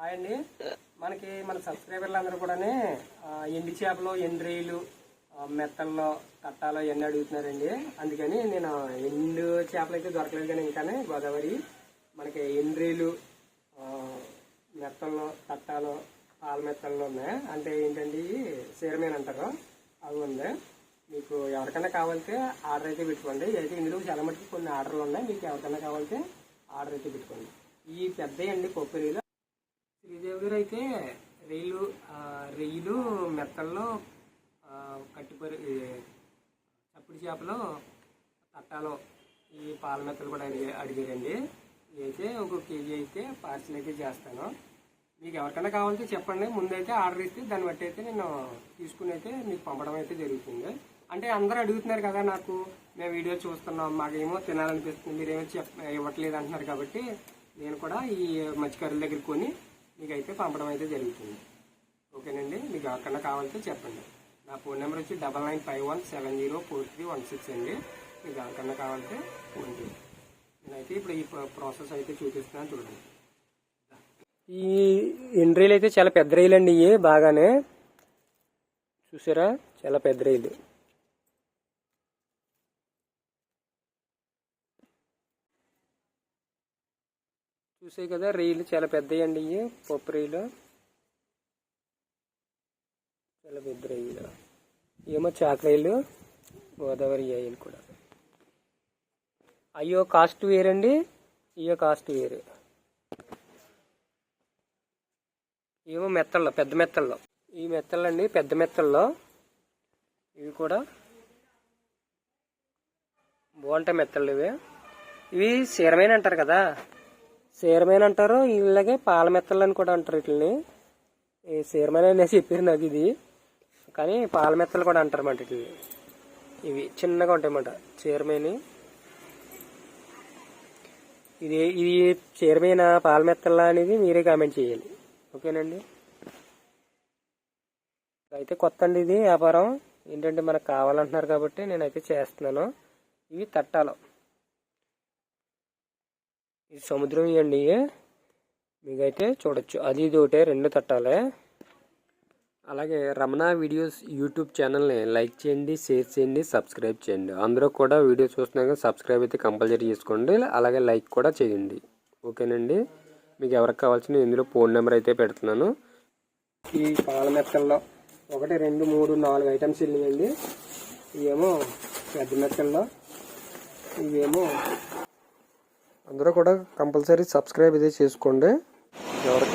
Hi అండి మనకి మన సబ్స్క్రైబర్లు అందరూ కూడా ఎండి చేపలు ఎండ్రీలు మెత్తల్లో కట్టాలో ఎన్ని అడుగుతున్నారండి. అందుకని నేను ఎండు చేపలు అయితే దొరకలేదు కానీ ఇంకానే గోదావరి మనకి ఎండ్రీలు మెత్తల్లో కట్టాలో పాల మెత్తల్లో ఉన్నాయి. అంటే ఏంటండి సీరమేన్ అంటారు. అవి ఉంది. మీకు ఎవరికైనా కావాలంటే ఆర్డర్ అయితే పెట్టుకోండి. అయితే ఇందులో చాలా మటుకు కొన్ని ఆర్డర్లు ఉన్నాయి. మీకు ఎవరికైనా కావాలంటే ఆర్డర్ అయితే పెట్టుకోండి. ఈ పెద్ద అండి పొప్పిరీలు శ్రీదేవి గారు అయితే రైలు ఆ, రొయ్యలు మెత్తల్లో కట్టిపరి చప్పుడు చేపలు తట్టాలో ఈ పాల మెత్తలు కూడా అడిగి అడిగారండి. అయితే ఒక కేజీ అయితే పార్సిల్ అయితే చేస్తాను. మీకు ఎవరికైనా కావాలంటే చెప్పండి. ముందైతే ఆర్డర్ ఇస్తే దాన్ని బట్టి అయితే నేను తీసుకుని అయితే మీకు పంపడం అయితే జరుగుతుంది. అంటే అందరూ అడుగుతున్నారు కదా నాకు మేము వీడియో చూస్తున్నాం మాకేమో తినాలనిపిస్తుంది మీరేమో చెప్ ఇవ్వట్లేదు అంటున్నారు కాబట్టి నేను కూడా ఈ మత్స్యకారుల దగ్గర కొని మీకు అయితే పంపడం అయితే జరుగుతుంది. ఓకేనండి? మీకు అక్కడ కావాలంటే చెప్పండి. నా ఫోన్ నెంబర్ వచ్చి double nine five one seven zero four three one six అండి. మీకు అక్కడ కావాలంటే ఫోన్ చేయండి. నేనైతే ఇప్పుడు ఈ ప్రాసెస్ అయితే చూపిస్తున్నాను చూడండి. ఈ ఎండ్రీలు అయితే చాలా పెద్ద రైలు అండి ఇవి బాగానే. చూసారా? చాలా పెద్ద రైలు. చూసే కదా రైలు చాలా పెద్దవి అండి ఇవి పప్పు రైలు. చాలా పెద్ద రైలు. ఏమో చాక రైలు గోదావరి ఆయిల్ కూడా. అయ్యో కాస్ట్ వేరండి ఇయో కాస్ట్ వేరు. ఏమో మెత్తల్లో పెద్ద మెత్తల్లో. ఈ మెత్తలండి పెద్ద మెత్తల్లో. ఇవి కూడా బాగుంటాయి మెత్తలు ఇవి. ఇవి స్థిరమైన అంటారు కదా. సీరమైన అంటారు ఇలాగే పాల మెత్తలు అని కూడా అంటారు వీటిని ఈ సీరమైన అనేసి చెప్పారు నాకు ఇది. కానీ పాల మెత్తలు కూడా అంటారు అన్నమాట వీటిని ఇవి చిన్నగా ఉంటాయి అన్నమాట చీరమేని. ఇది ఇది చీరమైన పాల మెత్తల్లా అనేది మీరే కామెంట్ చేయాలి. ఓకేనండి? అయితే కొత్త అండి ఇది వ్యాపారం. ఏంటంటే మనకు కావాలంటున్నారు కాబట్టి నేనైతే చేస్తున్నాను. ఇవి తట్టాలు. ఇది సముద్రం ఇవ్వండి మీకైతే చూడొచ్చు. అది ఇది ఒకటే రెండు తట్టాలే. అలాగే రమణ వీడియోస్ యూట్యూబ్ ఛానల్ని లైక్ చేయండి షేర్ చేయండి సబ్స్క్రైబ్ చేయండి. అందరూ కూడా వీడియో చూస్తున్నాక సబ్స్క్రైబ్ అయితే కంపల్సరీ చేసుకోండి. అలాగే లైక్ కూడా చేయండి. ఓకేనండి? మీకు ఎవరికి కావాల్సిన ఇందులో ఫోన్ నెంబర్ అయితే పెడుతున్నాను. ఈ పాల మెత్తల్లో ఒకటి రెండు మూడు నాలుగు ఐటమ్స్ వెళ్ళినాయండి ఇవేమో పెద్ద మెత్తల్లో ఇవేమో అందరూ కూడా కంపల్సరీ సబ్స్క్రైబ్ ఇది చేసుకోండి. ఎవరికి